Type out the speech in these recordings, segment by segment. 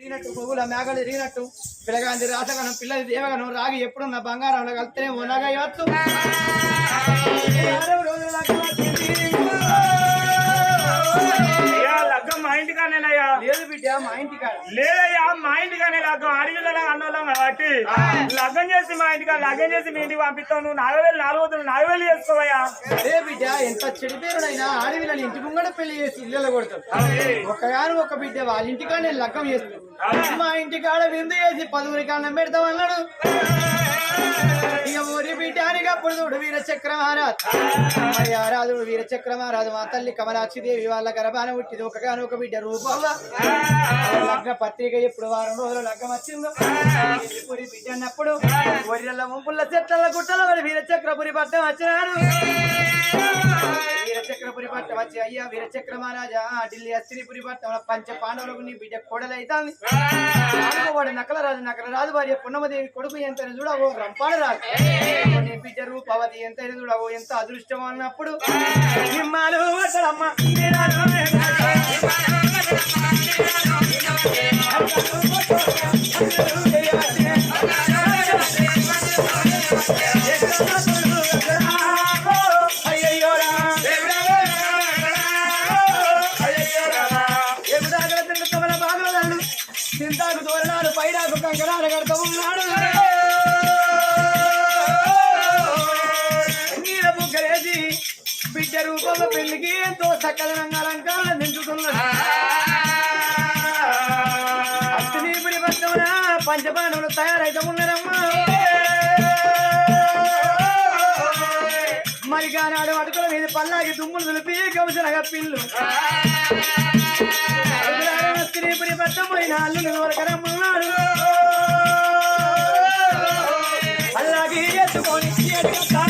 ఎరిగినట్టు పువ్వుల మేఘలు ఎరిగినట్టు పిల్లగాంది రాసగనం పిల్లది దేవగనం రాగి ఎప్పుడున్న బంగారంలో కలిస్తేనే ఉన్నగా ఇవ్వచ్చు అయ్యా లగ్గం మా ఇంటికానేనయ్యా లేదు బిడ్డ మా ఇంటి కాడ లేదయ్యా మా ఇంటికానే లగ్గం. అడవిలో అన్నోళ్ళం కాబట్టి. లగ్గం చేసి మా ఇంటికా లగ్గం చేసి మీ ఇంటికి పంపిస్తావు. నువ్వు నాలుగు వేలు నాలుగు వందలు నాలుగు వేలు చేసుకోవయ్యా. అదే బిడ్డ ఎంత చెడు పేరునైనా ఆడవిలని ఇంటి ముంగడ పెళ్ళి చేసి ఇళ్ళలో కొడతాడు ఒక్కగాను ఒక బిడ్డ వాళ్ళ ఇంటికాడ లగ్గం చేస్తాడు మా ఇంటికాడ విందు చేసి పదువురి అన్నం పెడతామన్నాడు. ఇక ఊరి బిడ్డానికి అప్పుడు చూడు వీర చక్రమహారాజ్ ఆరాధుడు మా తల్లి కమలాక్షి దేవి వాళ్ళ గర్భాన పుట్టింది. ఒకగాను ఒక బిడ్డ రూపవ్వ లగ్న పత్రిక ఎప్పుడు వారం రోజులు లగ్గం వచ్చిందో. ఊరి బిడ్డ అన్నప్పుడు వరిల ముంపుల చెట్ల గుట్టల వీరచక్రపురి పట్టం వచ్చినాడు. వీరచక్రపురి పట్టం వచ్చి అయ్యా వీరచక్ర మహారాజా ఢిల్లీ అస్త్రిపురి పట్టం పంచ పాండవులకు నీ బిడ్డ కొడలైతాంది. వాడు నకల రాజు నకల రాజు భార్య పున్నమదేవి కొడుకు ఎంత చూడవో రంపాడ నీ బిడ్డ రూపవతి ఎంత చూడవో ఎంత అదృష్టం అన్నప్పుడు. నిమ్మాలు వట్టడమ్మ ఎంతో సకలనంగా అలంకారం నించుతున్నాడు అగ్నిపురి పట్టమున పంచపాండవులు తయారైతే ఉన్నారమ్మా. మరి కానాడు అడుగుల మీద పల్లాకి దుమ్ములు దులిపి కవసనగా పిల్లు స్త్రీపురి పట్టమైన అల్లుని వరకరమ్మన్నాడు అల్లాగి ఎత్తుకొని ఎత్తుకొస్తా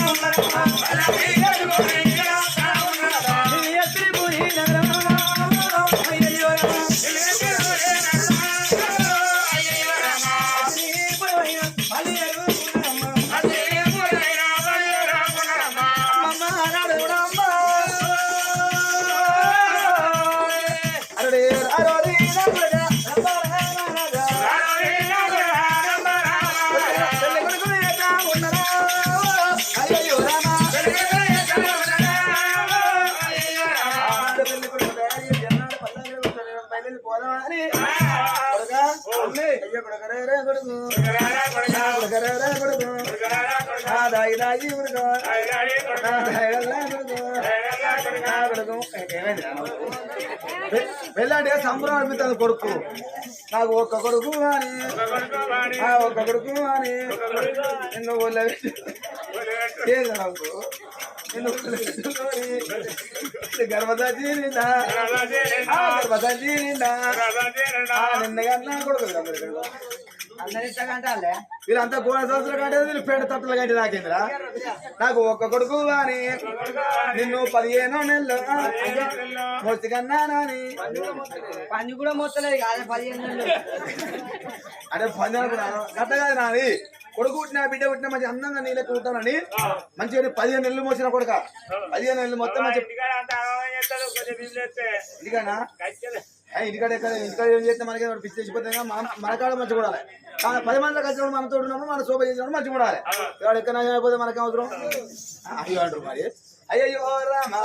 వెళ్ళాడే సంబరం అనిపిస్తుంది కొడుకు. నాకు ఒక్క కొడుకు అని. ఒక్క కొడుకు అని. నిన్ను వదిలేసి. ఏది నాకు? నిన్ను నిండా ఆ నిండా ఆ నిన్నగా కొడుకు వీళ్ళంతా గోడ సంవత్సరం కంటే వీళ్ళు పెండ తట్టులు కంటే నాకేంద్రా? నాకు ఒక్క కొడుకు అని నిన్ను పదిహేను నెలలు మొత్తి కన్నా నాని. పని కూడా మొత్తలేదు కాదే పదిహేను నెలలు. అదే పని అనుకున్నాను గట్ట కాదు నాది కొడుకు పుట్టిన బిడ్డ పుట్టిన మంచి అందంగా నీళ్ళ ఉంటానని మంచిగా పదిహేను నెలలు మోసిన కొడుక. పదిహేను నెలలు మొత్తం మంచి ఏ, ఇంటికాడ ఎక్కడ ఇంటికాడ ఏం చేస్తే మనకి పిచ్చి తెచ్చిపోతుంది మన కాడ మంచి కూడా పది మందిలో కలిసినప్పుడు మనతో ఉన్నప్పుడు మన శోభ చేసినప్పుడు మంచి కూడా ఇక్కడ ఎక్కడ అయిపోతే మనకి అవసరం అయ్యో అంటారు మరి అయ్యో రామా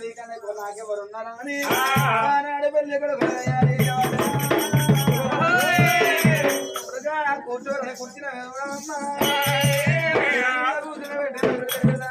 నీకనే నాకెవరు ఉన్నారని కూర్చోరని కూర్చున్న కూర్చున్న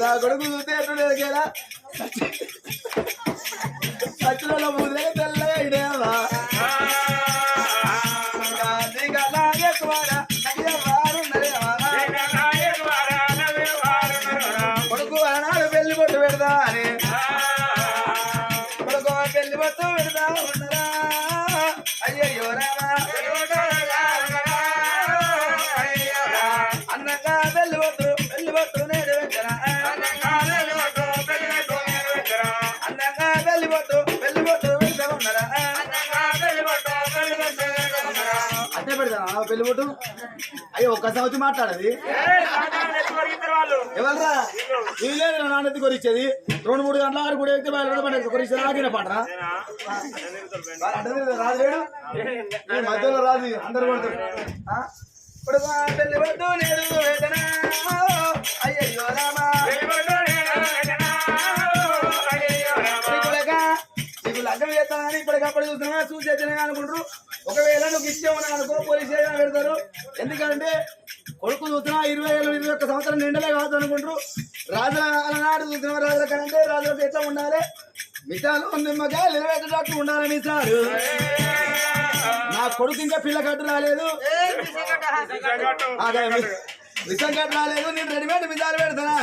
నా కొడుకు చూస్తే ఎట్లుండేది కదా సచ్చులలో పెళ్ళి కొట్టు అయ్యో ఒక్క సంవత్సరం మాట్లాడది. వాళ్ళు ఎవరా వీళ్ళే నా నాన్నెత్తి కొరిచ్చేది రెండు మూడు గంటల ఆరు కూడా ఎక్కితే బయట పడి కొరిచ్చేది నేనా? అంటే రాదు మధ్యలో రాదు. అందరు కొడతారు పెళ్ళి కొట్టు నేడు వేదన? అయ్యయ్యో రామా. ఇప్పటికప్పుడు చూస్తున్నా చూసి వచ్చినా అనుకుంటారు. ఒకవేళ నువ్వు ఇచ్చే ఉన్నా అనుకో పోలీస్ స్టేషన్ పెడతారు. ఎందుకంటే కొడుకు చూస్తున్నా ఇరవై ఏళ్ళు ఇరవై ఒక్క సంవత్సరం నిండలే కాదు అనుకుంటారు. రాజుల అలనాడు చూస్తున్నా రాజుల కంటే రాజులకు ఎట్లా ఉండాలి. మిసాలు నిమ్మకాయలు ఇరవై డాక్టర్ ఉండాలి మిసాలు నా కొడుకు ఇంకా పిల్ల కట్టు రాలేదు. విషం కట్టు రాలేదు. నేను రెడీమేడ్ మిసాలు పెడతానా.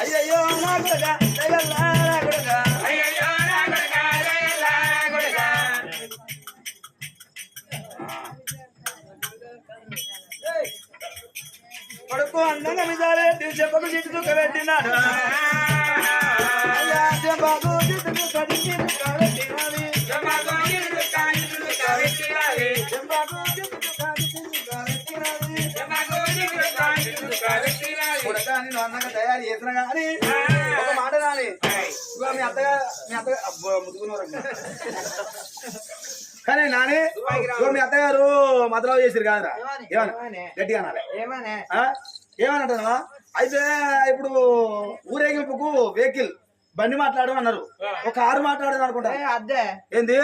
అయ్యయ్యో నా కొడుక నా అయ్యయ్యో నా నా కొడుకు అందంగా మిజాలే చెప్పకు చిట్టు పెట్టినాడు చెప్పకు చెప్పకు చేసిన కానీ ఒక మాట రాని మీ అత్తగా మీ అత్తగా కానీ నాని మీ అత్తగారు మతలావు చేసిరు కాదురా. ఏమన్నా గట్టిగా అనాలి. ఏమనే? ఏమనంటావా అయితే ఇప్పుడు ఊరేగింపుకు వెహికల్ బండి మాట్లాడు అన్నారు. ఒక కారు మాట్లాడదు అనుకుంటా. ఏ, అద్దే. ఏంది?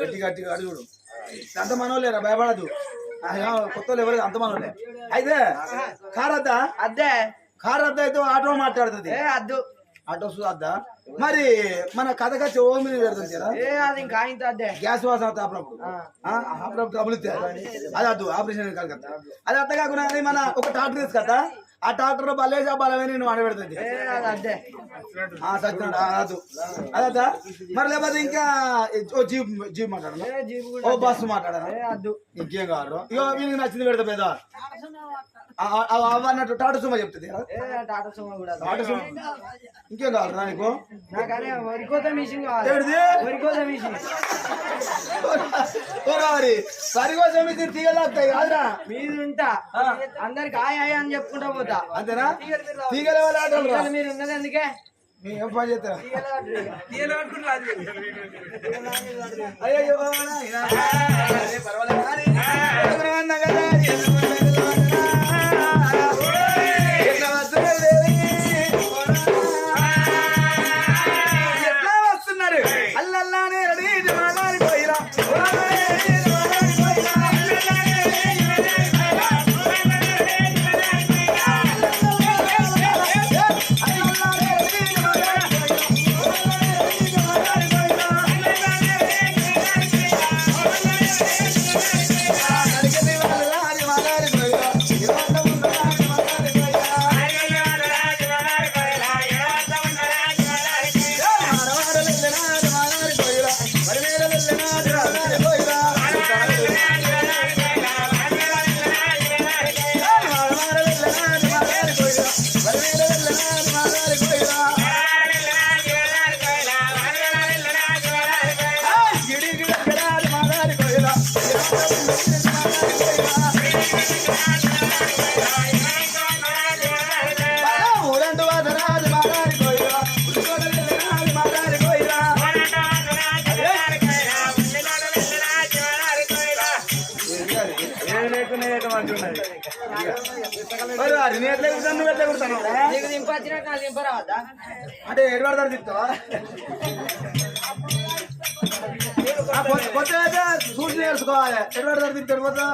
గట్టి గట్టిగా అడుగుడు అంత మనోలేరా భయపడదు కొత్త వాళ్ళు ఎవరు అంత మనోలే అయితే కార్ వద్దా? అద్దే. కార్ అయితే ఆటో మాట్లాడుతుంది. ఏ అద్దు. ఆటో వద్దా మరి మన కథగా ఓ మీద పెడుతుంది కదా? ఏ అది ఇంకా అద్దే. గ్యాస్ వాసన అవుతుంది అప్పుడప్పుడు అప్పుడప్పుడు ట్రబుల్ అది వద్దు ఆపరేషన్ కదా అది అత్త కాకుండా అది మన ఒక ట్రాక్టర్ తీసు కదా? ఆ ట్రాక్టర్లో బలేసా బలమే నేను ఆడబెడుతుంది ఏ అది మరి లేకపోతే ఇంకా ఓ జీప్ జీప్ మాట్లాడను? ఓ బస్సు మాట్లాడను? ఇంకేం కావాలి? ఇగో వీళ్ళకి నచ్చింది పెడతా పెద్ద. అన్నట్టు టాటా సుమా చెప్తుంది కదా? టాటా సుమో కూడా. టాటా సుమా. ఇంకేం కావాలి నీకు? వరికోత మిషన్ తీగలాగుతాయి కాదురా. మీది ఉంటా. అందరికి హాయ్ హాయ్ అని చెప్పుకుంటా పోతా. అంతేనా? తీగల వాళ్ళ ఆటలు మీరు ఉన్నది ఎందుకే? మీ ఏం పని చేస్తారా. అయ్యో పర్వాలేదు. అంటే ఎటు పడతారు కొత్త అయితే చూసి నేర్చుకోవాలి ఎటు పడతారు తిప్పుతాడు పోతా.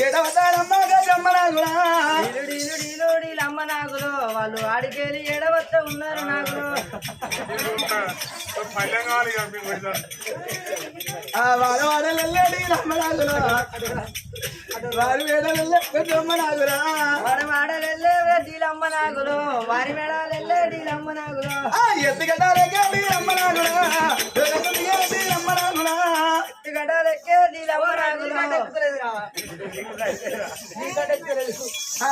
ఏడవతారమ్మ గజమ్మ అమ్మ నాగులు వాళ్ళు ఆడికెళ్ళి ఏడవత్త ఉన్నారు నాకు వారు వాడలల్లడి రమ్మ వారి మేడలల్లే డీలమ్మ నాగులు వారి మేడాలల్లే డీలమ్మ నాగులు ఎత్తుగడ్డాలే డీలమ్మ నాగులా ఎత్తుగడ్డాలెక్కే ఆ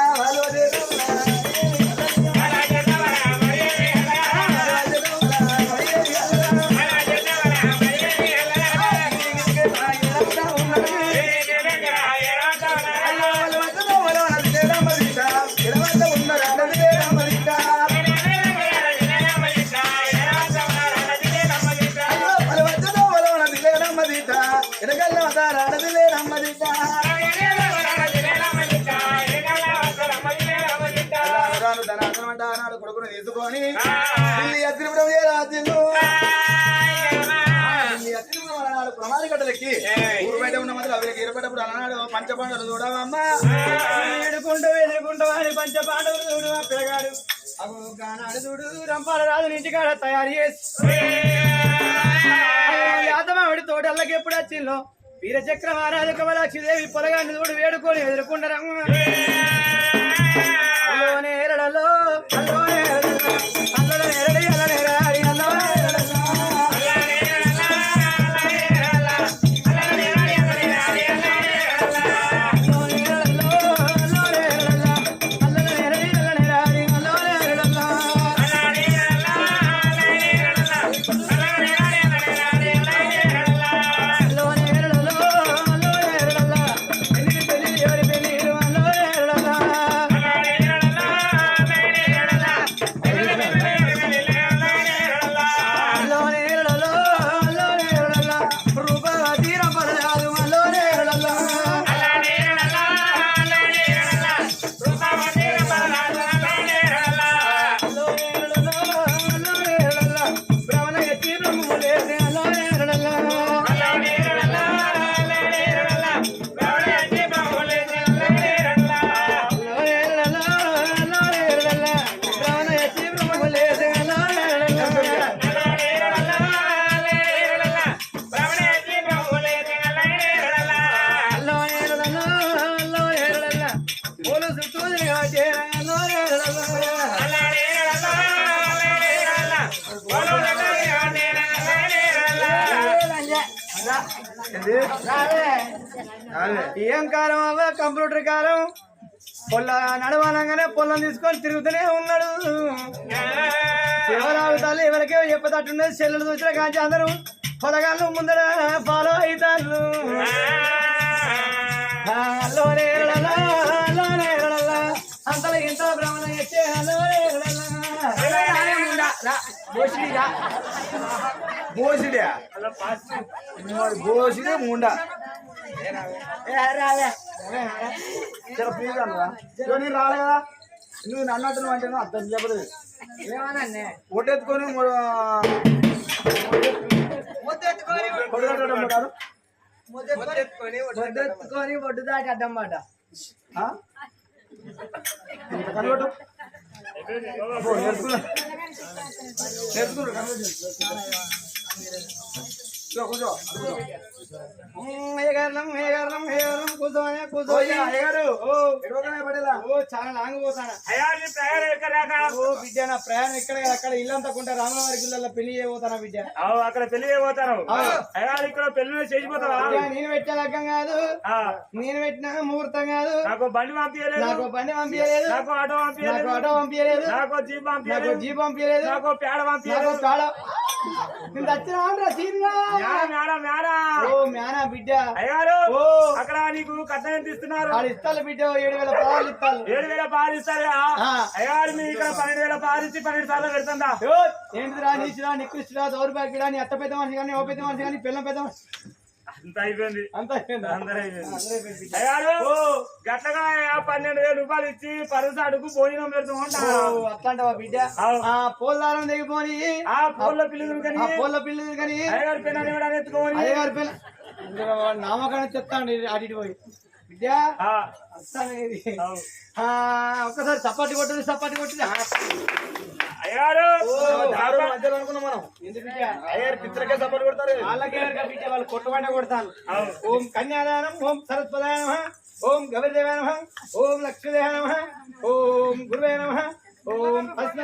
ఏర్పడప్పుడు అలనాడు పంచపాండలు చూడవమ్మా. ఎడుకుంటూ ఎదుర్కొంటూ అని పంచ పాండవులు చూడు ఆ పిల్లగాడు. అగో గానాడు చూడు రంపాల రాజు ఇంటికాడ తయారు చేసి. యాదమావిడి తోటల్లకి ఎప్పుడు వచ్చిందో? వీరచక్ర మహారాజు కమలాక్షిదేవి పొలగాన్ని చూడు వేడుకొని ఎదుర్కొంటారమ్మ అల్లోనే పొల్ల నడవాలంగానే పొలం తీసుకొని తిరుగుతూనే ఉన్నాడు. ఎవరు తల్లి ఎవరికే చెప్పదట్టున్నది చెల్లెలు చూసిన కాంచి అందరూ పొలగాళ్ళు ముందర ఫాలో అవుతారు. అంతలో ఇంత భ్రమణ చేస్తే హలో ఎరడలా. బోసిడే ముండా రావే. చాలా ప్లీజ్ నేను రాలే కదా నువ్వు నన్ను అంటున్నావు అంటే నువ్వు అర్థం చెప్పదు ఒట్టెత్తుకొని ఒడ్డు దాటి అడ్డం మాట కనబడు నేర్చుకున్నా నేర్చుకున్నా చాలా లాంగ్ పోతానా? అయ్యా నీ ప్రయాణం ఎక్కడ రాక ఓ బిడ్డ నా ప్రయాణం ఎక్కడ? కాదు, అక్కడ ఇల్లంతా కొంటే రామవారి గుళ్ళల్లో పెళ్ళి చేయబోతానా బిడ్డ అక్కడ పెళ్ళి చేయబోతారు. అయ్యా ఇక్కడ పెళ్ళి చేసిపోతావా? నేను పెట్టే లగ్గం కాదు. నేను పెట్టిన ముహూర్తం కాదు. నాకు బండి పంపించలేదు నాకు బండి పంపించలేదు నాకు ఆటో నాకు పంపించలేదు ఆటో పంపించలేదు నాకు జీప్ నాకు పంపించలేదు జీప్ పంపించలేదు నాకు పేడ నాకు పంపించలేదు కాడ నేను మేడ మేడ ఓ మేనా బిడ్డ. అయ్యారు. ఓ. అక్కడ నీకు కట్నం ఎంత ఇస్తున్నారు? వాళ్ళు బిడ్డ ఏడు వేల పదాలు ఇస్తాను ఏడు వేల పాలు ఇస్తారా. అయ్యారు మీ ఇక్కడ పన్నెండు వేల పాలు ఇచ్చి పన్నెండు సార్లు పెడుతుందా? ఓ, ఏంటిదిరా నీచురా నికృష్టురా దౌర్భాగ్యుడా నీ అత్త పెద్ద మనిషి కానీ ఓ పెద్ద మనిషి కానీ పిల్లం పెద్ద మనిషి అంత అయిపోయింది? ఓ. గట్లగా పన్నెండు వేల రూపాయలు ఇచ్చి పరుసు అడుగు భోజనం పెడుతూ అట్లాంటివా బిడ్డ. ఆ పోల్దారం దిగిపోని ఆ పూల పిల్లలు కానీ. పోల్ల పిల్లలు కానీ. అయ్యగారి పిల్లలు ఎత్తుకోని అయ్యగారి పిల్ల నామకాన్ని చెప్తాను ఇటు పోయి. బిడ్డ ఒక్కసారి చపాతి కొట్టుది చపాతి కొట్టుది ఆ, అయ్యగారు దారుణ మధ్యలో అనుకున్నాం మనం. అయ్యారు పిత్రకే సపోర్ట్ కొడతారు. వాళ్ళకే వాళ్ళు కొట్టబట్ట కొడతాను అవును. ఓం కన్యాదానం ఓం సరస్వదాయ నమ ఓం గవిదేవాయ నమ ఓం లక్ష్మీదేవాయ నమ ఓం గురువే నమ ఓం మనిషి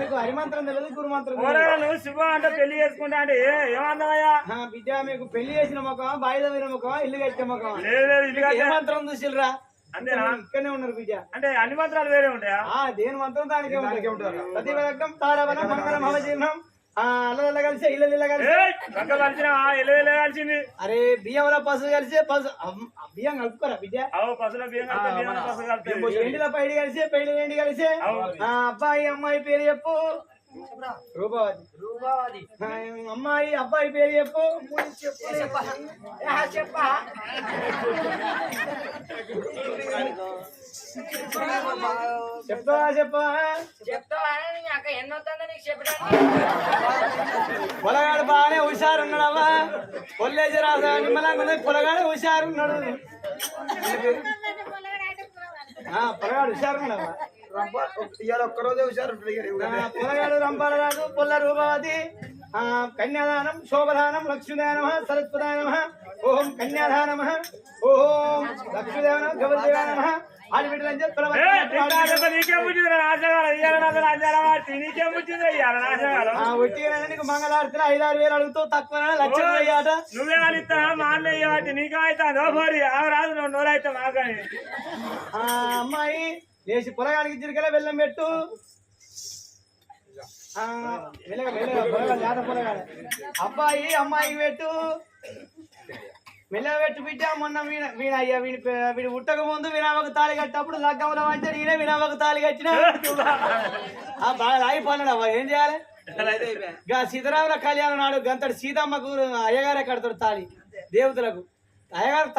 మీకు హరిమంత్రం తెలియదు. ఓరా నువ్వు శుభ అంటే పెళ్ళి చేసుకుంటా అంటే ఏ- ఏమన్నావయ్యా? ఆ, బిడ్డ మీకు పెళ్ళి చేసిన ముఖమా బాయిద ముఖమా ఇల్లు కట్టిన లేదు లేదు ఇల్లు కట్టే. మంత్రం చూసిల్రా? అంతేనా ఇక్కడనే ఉన్నారు బిడ్డ అంటే అన్ని మంత్రాలు వేరే ఉంటాయా? ఆ దేని మంత్రం దానికే ఉంటుంది ప్రతి మంగళం అవజీర్ణం అల్లదల్ల కలిసి కలిసి. కలిసిన కలిసింది. అరే బియ్యంలో పసుపు కలిసి పసు బియ్యం కలుపుకోరా బిడ్డ అవు పసుల బియ్యం కలిపి ఎండిలో పైడి కలిసి పైడి ఎండి కలిసి? అబ్బాయి అమ్మాయి పేరు చెప్పు. రూపావతి. అమ్మాయి అబ్బాయి పేరు చెప్పు. చెప్పా? చెప్తావా చెప్పా? పొలగాడు బాగానే హుషారున్నాడమ్మా. కొల్లేజీ రాసా నిమ్మలంగా పొలగాడు హుషారున్నాడు. ఆ, పొలగాడు హుషారున్నాడమ్మా. ఇవాళ ఒక్కరోజే హుషారు పొలగాడు రంపాలరాజు పొల్ల రూపవతి కన్యాదానం శోభదానం లక్ష్మీదానమ సరస్వదానమ ఓం కన్యాదానమ ఓం లక్ష్మీదేవన నమ ఓం లక్ష్మీదేవ నమ తింటా అంటే నీకేం ఐదారు వేలు అడుగుతూ తక్కువ లక్షలు అయ్యాట నువ్వే అనిస్తా మా అన్నయ్య వాటి నీకేమైతే నోబోరి ఆ రాజు నువ్వు నోరైతే మాకని అమ్మాయి లేచి పొలగానికి చిరికల బెల్లం పెట్టు. అబ్బాయి అమ్మాయి పెట్టు. మెల్లగా పెట్టు బిడ్డ మొన్న వీణ వీణ అయ్యా వీడి వీడి పుట్టక ముందు వినామకు తాళి కట్టప్పుడు లగ్గంలో అంటే నేనే వినామకు తాళి కట్టిన? ఆ బాగా లాగిపోన్నాడు అవ్వ ఏం చేయాలి? గా సీతారాముల కళ్యాణం నాడు గంతడు సీతమ్మకు అయ్యగారే కడతాడు తాళి దేవతలకు. అయ్యగారు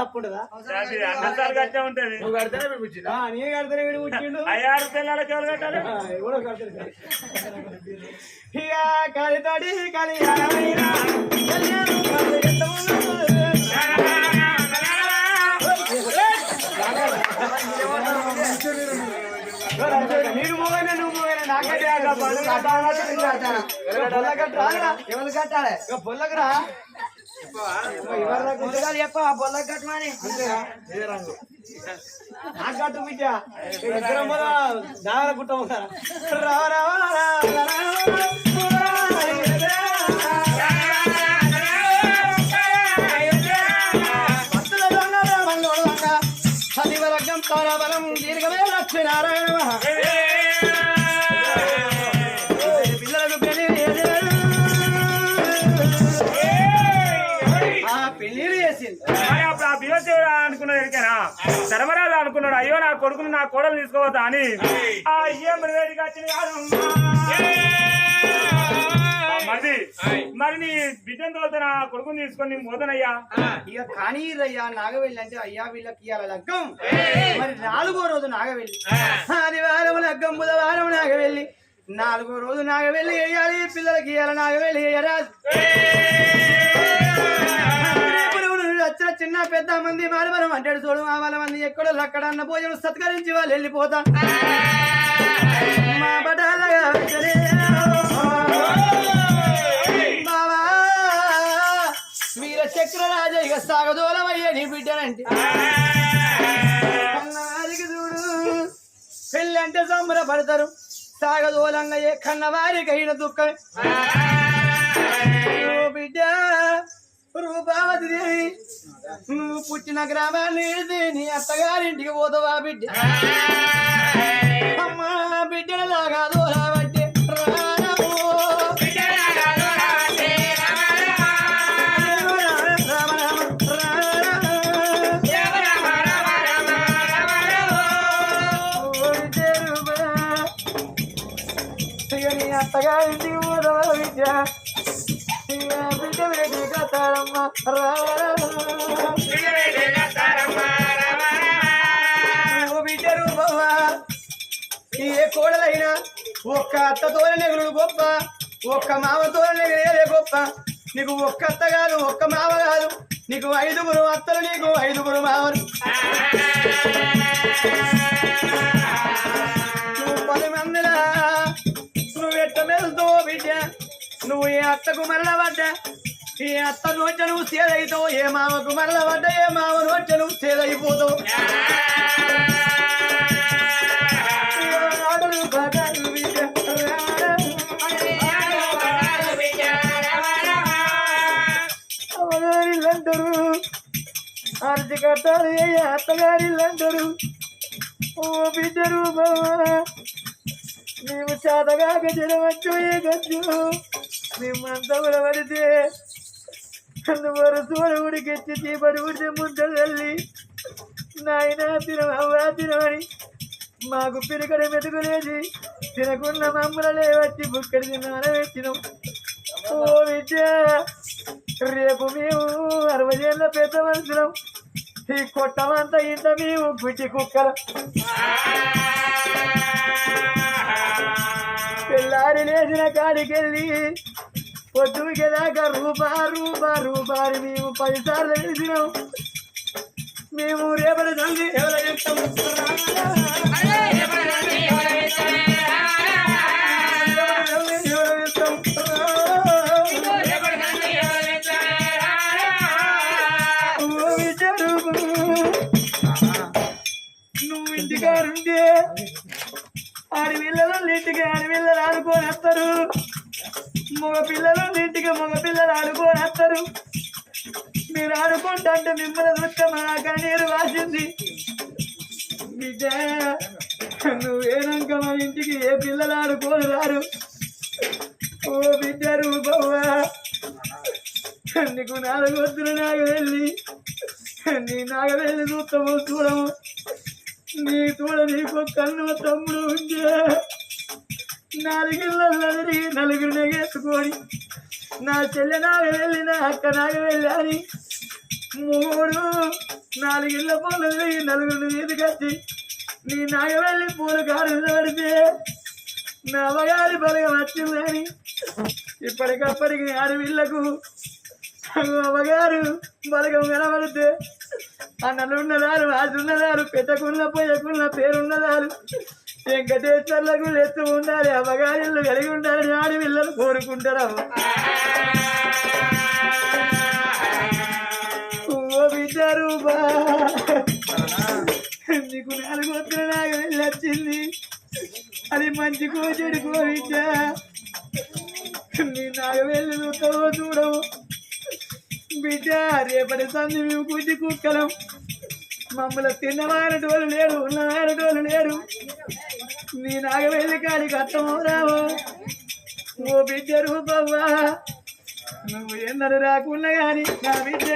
కట్టే ఉంటది. నువ్వు కడితేనే పిలిపించింది ఆ, నీ కడతానే వీడు పుట్టిండు. అయ్యారు పిల్లలకి ఎవరు కట్టాలి? ఆ, ఎవడో కడతాడు కలితోడి నీరు మూగైనా నువ్వు మూగైనా నాకంటే రాదురా. ఎవరు కట్టాలి? ఇక ముందుగా బొల్ల కట్టమని బిడ్డ దావర రావ రావ రావ తారాబలం దీర్ఘమే లక్ష్మీనారాయణ ధర్మరాజు అనుకున్నాడు అయ్యో నా కొడుకుని నా కోడలు తీసుకోవద్దా అని. ఆ అయ్యో మృవేడికి వచ్చింది కాదమ్మా. మరి మరి నీ బిడ్డను తోలుతా నా కొడుకుని తీసుకొని నేను పోతానయ్యా ఇక కానీ అయ్యా నాగవెల్లి అంటే అయ్యా వీళ్ళకి ఇవాళ లగ్గం. మరి నాలుగో రోజు నాగవెల్లి. ఆదివారం లగ్గం బుధవారం నాగవెల్లి. నాలుగో రోజు నాగవెల్లి వేయాలి పిల్లలకి ఇవాళ నాగవెల్లి వేయరాదు. చిన్న పెద్ద మంది మరమరం అంటాడు చూడు ఆ వాళ్ళ మంది ఎక్కడో అక్కడ అన్న భోజనం సత్కరించి వాళ్ళు వెళ్ళిపోతా. మా బడాలగా బావా వీర చక్రరాజ ఇక సాగదూలమయ్యే నీ బిడ్డనంటే. కన్నవారికి చూడు పెళ్ళి అంటే సంబరపడతారు. సాగదూలంగా ఏ కన్నవారికి అయిన దుఃఖమే బిడ్డ రూపావతి. దేవి నువ్వు పుట్టిన గ్రామాన్ని విడిచి నీ అత్తగారింటికి పోతావా బిడ్డ? అమ్మా బిడ్డలాగా దూరబట్టే రానమో అత్తగారింటికి ఏ కోడలైనా ఒక్క అత్త తోలనెగుడు గొప్ప ఒక్క మామ తోలనెగరే గొప్ప నీకు ఒక్క అత్త కాదు ఒక్క మామ కాదు. నీకు ఐదుగురు అత్తలు నీకు ఐదుగురు మామలు. నువ్వు పది మందిలా నువ్వు ఎట్ట మెలుతో బిడ్డ? నువ్వు ఏ అత్తకు మరలబడ్డా ఈ అత్త నోచ నువ్వు సేదైతావు ఏ మామకు మరల వద్ద ఏ మామ నోచ నువ్వు సేదైపోతావు ఆడలు కట్టాలి బిడ్డ అవగారిల్లంటారు అర్జి ఓ బిడ్డరు బావా మేము చేతగాక జరవచ్చు ఏ గచ్చు మేమంతా కూడా పడితే వరసు ఉడికెచ్చి చీపడి ఉడితే ముందరు వెళ్ళి నాయన తినవా తినవని మాకు పిరికడ మెతుకులేసి తినకున్న మమ్మల్ని వచ్చి బుక్కడి తిన్నాన పెట్టినాం ఓ విద్య రేపు మేము అరవై ఏళ్ళ పెద్ద మనుషులం. ఈ కొట్టమంతా ఇంత మేము గుడ్డి కుక్కల. పిల్లారి లేచిన కాడికెళ్ళి పొద్దుకేదాకా రూపా రూపా రూపాయి మేము పదిసార్లు వేసినాం మేము రేపటి తల్లి ఎవరు నువ్వు ఇంటికాడుంటే ఆడి పిల్లలు ఇంటికి ఆడి పిల్లలు ఆడుకొని వస్తారు? మగ పిల్లలు ఇంటికి మగ పిల్లలు ఆడుకొని వస్తారు. మీరు ఆడుకుంటే మిమ్మల్ని చూస్తే మా కన్నీరు వాసింది బిడ్డ నువ్వేనాక మా ఇంటికి ఏ పిల్లలు ఆడుకొని రారు? ఓ బిడ్డ రూపవ్వా నీకు నాలుగు వద్దులు నాకు వెళ్ళి నీ నాకు వెళ్ళి చూస్తాము చూడము. నీ చూడ నీకు కన్ను తమ్ముడు ఉంటే నాలుగిళ్ళల్లో తిరిగి నలుగురిని వేసుకొని నా చెల్లె నాకు వెళ్ళి నా అక్క నాకు వెళ్ళాలి. మూడు నాలుగిళ్ళ పూలు తిరిగి నలుగురిని మీదకొచ్చి నీ నాగవెళ్ళి పూలు కాడు పడితే నా అవగారి బలగం వచ్చిందని ఇప్పటికప్పటికి ఆడవిళ్ళకు అవగారు బలగం వినబడితే అన్నలున్నదారు ఆజున్నదారు పెట్టకున్న పోయకున్న పేరున్నదారు వెంకటేశ్వర్లకు ఎత్తు ఉండాలి అవగారిల్లు కలిగి ఉండాలని ఆడవిళ్ళను కోరుకుంటారు. ఓ నీకు నాలుగు వస్తున్న నాకు వెళ్ళి వచ్చింది. అది మంచి కోచడు కోరిచ్చా. నీ నాకు వెళ్ళి చూస్తావో చూడవు. బిడ్డ రేపటి సంది మేము కూర్చి కుక్కలం. మమ్మల్ని తిన్నవారటోళ్ళు లేరు ఉన్నవారటోళ్ళు లేరు. మీ నాగవేలి కాడికి అర్థమో రావో ఓ బిడ్డ రూపవ్వా? నువ్వు ఎన్నరు రాకున్నా కానీ నా బిడ్డ.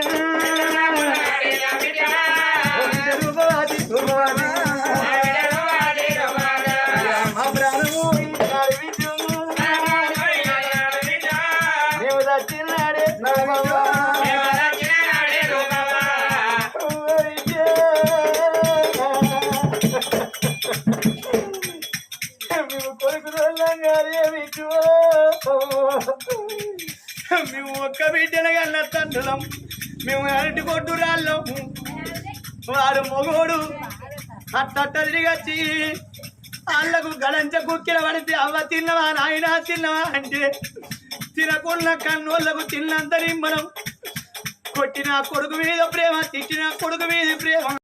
తండ్రులం. మేము అరటి కొట్టు రాళ్ళము. వాడు మొగోడు. అట్టట్ట తిరిగచ్చి వాళ్ళకు గడంచ కుక్కిన పడితే అవ్వ తిన్నవా నాయన తిన్నవా? అంటే తినకున్న కన్నోళ్ళకు తిన్నంత నిమ్మడం కొట్టిన కొడుకు మీద ప్రేమ తిట్టిన కొడుకు మీద ప్రేమ.